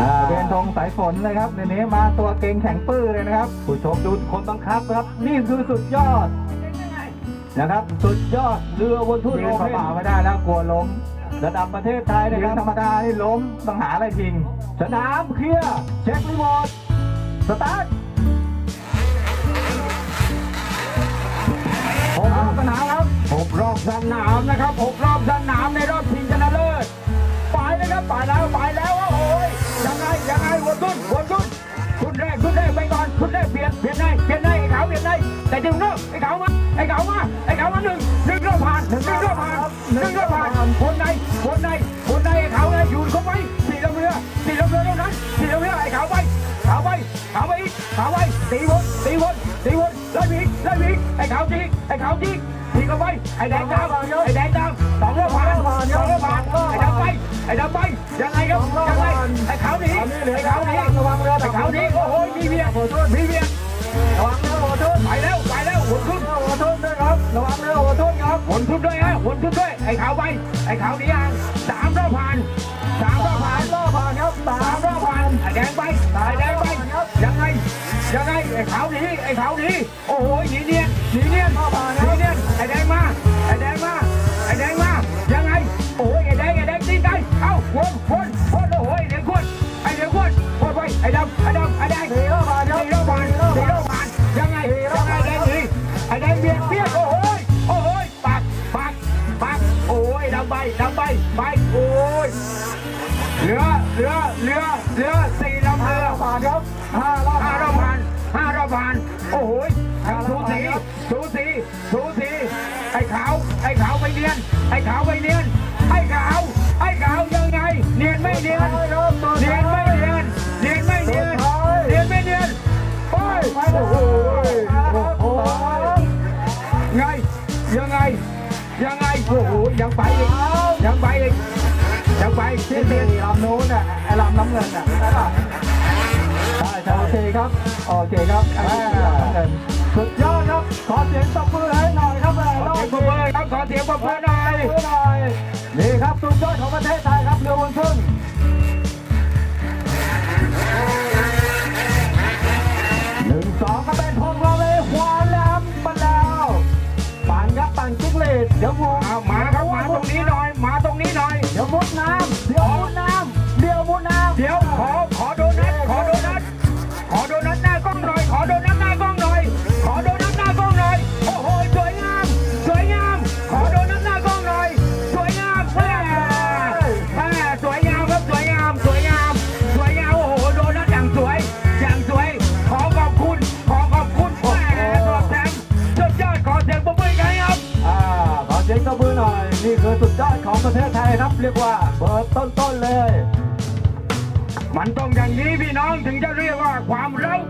อ่าเป็นธงสายฝนเลยครับเดี๋ยวนี้มาตัวเก่งแข็งปื้อเลยนะครับ ผู้ชมดูคนบังคับครับ นี่คือสุดยอดนะครับ สุดยอดเรือวนทุ่นยืโอนเพ่เปล่าๆไม่ได้แล้วกลัวล้มระดับประเทศไทยนะครับธรรมดานี่ล้มต้องหาอะไรยิง สนามเคลียร์เช็ครีโมทสตาร์ทหกรอบสนามครับหกรอบสนามนะครับหกรอบสนามในรอบชิงชนะเลิศไปเลยครับไปแล้วไป ยังไงวนตุ้นวนตุ้นชุดแรกชุดแรกไปก่อนชุดแรกเปลี่ยนเปลี่ยนในเปลี่ยนในไอ้ขาวเปลี่ยนในแต่จึงเนอะไอ้ขาวมาไอ้ขาวมาไอ้ขาวมาหนึ่งหนึ่งรอบผ่านหนึ่งรอบผ่านหนึ่งรอบผ่านคนในคนในคนในไอ้ขาวเลยอยู่เขาไปสี่ลำเรือสี่ลำเรือเท่านั้นสี่ลำเรือไอ้ขาวไปขาวไปขาวไปอีกขาวไปตีวนตีวนตีวนไล่พีไล่พีไอ้ขาวจีไอ้ขาวจีทีเข้าไปไอ้แดงตามไอ้แดงตามสองรอบผ่านสองรอบผ่าน มีเบียร์มีเบียร์ระวังเรือหัวทุ่นไปแล้วไปแล้วหมุนขึ้นหัวทุ่นด้วยครับระวังเรือหัวทุ่นครับหมุนขึ้นด้วยฮะหมุนขึ้นด้วยไอ้ขาวไปไอ้ขาวหนีอ่างสามรอบผ่านสามรอบผ่านรอบผ่านครับสาสามมรอบผ่านไอ้แดงไปไอ้แดงไปยังไงยังไงไอ้ขาวหนีไอ้ขาวหนีโอ้โหหนีเนียนหนีเนียนหนีเนียนไอ้แดงมาไอ้แดงมาไอ้แดงมา โอ้ยดำไปดำไปไปโอ้ยเรือเรือเรือเรือสี่ลำห้าเรือรอบผ่านครับห้ารอบห้าผ่านรอบผ่านห้ารอบผ่านโอ้โหสูสีสูสีสูสีไอ้ขาวไอ้ขาวไปเนียนไอ้ขาวไปเนียนไอ้ขาวไอ้ขาว ยังไงโอ้โหยังไปอีกยังไปอีกยังไปที่สี่ลำโน้นน่ะไอ้ลำน้ำเงินน่ะใช่ป่ะใช่โอเคครับโอเคครับไอ้ลำเงินสุดยอดครับ ขอเสียงตบมือให้หน่อยครับแม่ขรอบเสียงปรบมือครับขอเสียงปรบมือหน่อยนี่ครับสุดยอดของประเทศไทยครับเรือวนทุ่น เลดเดี๋ยวงูเอามาครับมาตรงนี้หน่อย มาตรงนี้หน่อย เดี๋ยวมุดน้ำเดี๋ยวมุดน้ำ หน่อย นี่คือสุดยอดของประเทศไทยครับ เรียกว่าเบอร์ต้นๆเลย มันต้องอย่างนี้พี่น้องถึงจะเรียกว่าความเร็ว